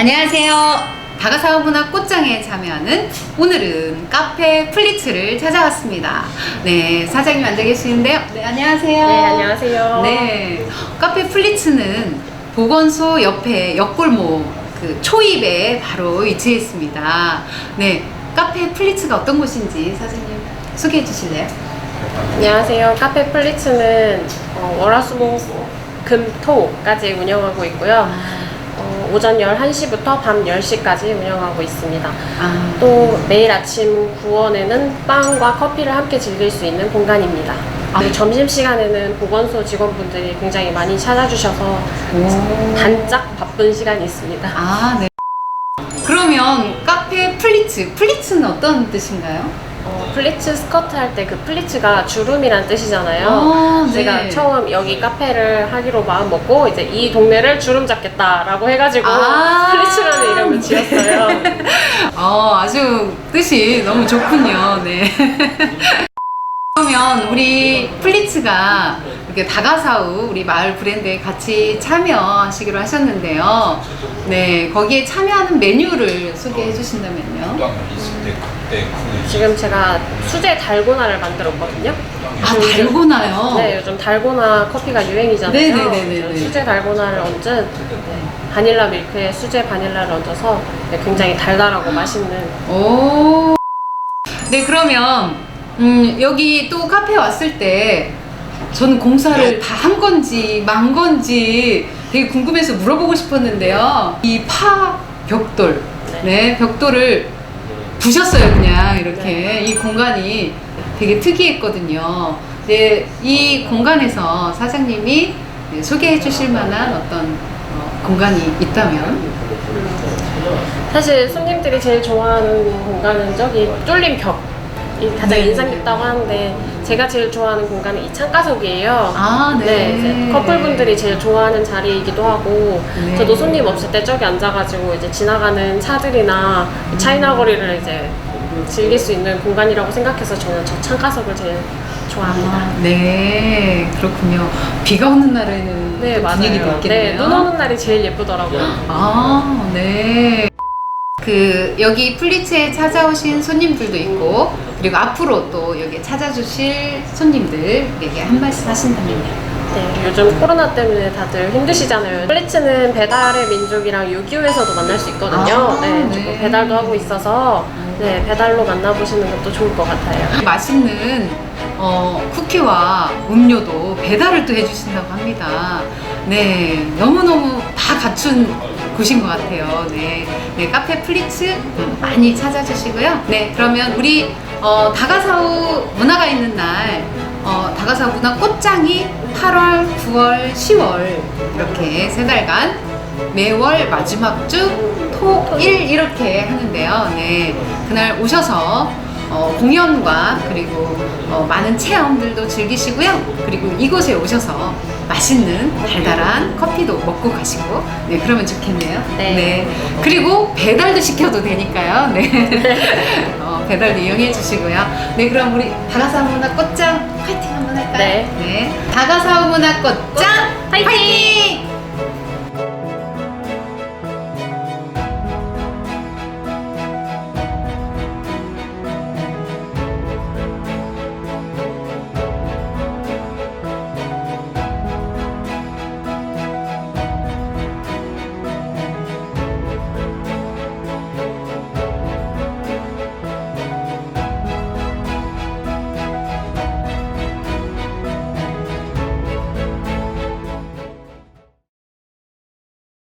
안녕하세요. 다가사업문화 꽃장에 참여하는 오늘은 카페 플리츠를 찾아왔습니다. 네, 사장님 앉아 계시는데요. 네, 안녕하세요. 네, 안녕하세요. 네, 카페 플리츠는 보건소 옆에 옆골목 그 초입에 바로 위치해 있습니다. 네, 카페 플리츠가 어떤 곳인지 사장님 소개해 주실래요? 안녕하세요. 카페 플리츠는 어, 월화수목 금토까지 운영하고 있고요. 어, 오전 11시부터 밤 10시까지 운영하고 있습니다. 아, 또 매일 아침 9원에는 빵과 커피를 함께 즐길 수 있는 공간입니다. 아. 그리고 점심시간에는 보건소 직원분들이 굉장히 많이 찾아주셔서 오. 반짝 바쁜 시간이 있습니다. 아, 네. 그러면 카페 플리츠, 플리츠는 어떤 뜻인가요? 어, 플리츠 스커트 할 때 그 플리츠가 주름이란 뜻이잖아요. 아, 네. 제가 처음 여기 카페를 하기로 마음 먹고 이제 이 동네를 주름 잡겠다라고 해가지고 아. 플리츠라는 이름을 지었어요. 어, 아주 뜻이 너무 좋군요. 네. 그러면 우리 플리츠가 이렇게 다가사우 우리 마을 브랜드에 같이 참여하시기로 하셨는데요. 네, 거기에 참여하는 메뉴를 소개해 주신다면요. 지금 제가 수제 달고나를 만들었거든요. 아, 요즘- 달고나요? 네, 요즘 달고나 커피가 유행이잖아요. 네네네네네. 그래서 수제 달고나를 얹은 네, 바닐라 밀크에 수제 바닐라를 얹어서 네, 굉장히 달달하고 맛있는 오. 네, 그러면 음, 여기 또 카페 왔을 때 저는 공사를 다 한 건지 만 건지 되게 궁금해서 물어보고 싶었는데요. 이 파 벽돌, 네, 벽돌을 부셨어요, 그냥 이렇게. 네. 이 공간이 되게 특이했거든요. 네, 이 공간에서 사장님이 네, 소개해 주실 만한 어떤 어, 공간이 있다면? 사실 손님들이 제일 좋아하는 공간은 저기 뚫린 벽 이 가장 네. 인상 깊다고 하는데 제가 제일 좋아하는 공간은 이 창가석이에요. 아, 네. 이제 커플분들이 제일 좋아하는 자리이기도 하고 네. 저도 손님 없을 때 저기 앉아가지고 이제 지나가는 차들이나 차이나 거리를 이제 즐길 수 있는 공간이라고 생각해서 저는 저 창가석을 제일 좋아합니다. 아, 네, 그렇군요. 비가 오는 날에는 네 또 맞아요. 분위기도 네, 있겠네요. 눈 오는 날이 제일 예쁘더라고요. 아, 네. 그 여기 플리츠에 찾아오신 손님들도 있고 그리고 앞으로 또 여기 찾아주실 손님들에게 한 말씀 하신다면요. 네, 요즘 코로나 때문에 다들 힘드시잖아요. 플리츠는 배달의 민족이랑 유기유에서도 만날 수 있거든요. 아, 네, 네. 배달도 하고 있어서 네, 배달로 만나보시는 것도 좋을 것 같아요. 맛있는 어, 쿠키와 음료도 배달을 또 해주신다고 합니다. 네, 너무너무 다 갖춘 곳인 것 같아요. 네, 네 카페 플리츠 음, 많이 찾아주시고요. 네, 그러면 우리 어, 다가사우 문화가 있는 날 어, 다가사우 문화 꽃장이 8월, 9월, 10월 이렇게 세 달간 매월 마지막 주 토, 일 이렇게 하는데요. 네, 그날 오셔서 어, 공연과 그리고 어, 많은 체험들도 즐기시고요. 그리고 이곳에 오셔서 맛있는 달달한 커피도 먹고 가시고 네 그러면 좋겠네요. 네. 그리고 배달도 시켜도 되니까요. 네. 어, 배달도 이용해 주시고요. 네 그럼 우리 다가사우 문화 꽃장 파이팅 한번 할까요? 네. 네. 다가사우 문화 꽃장 파이팅! 파이팅!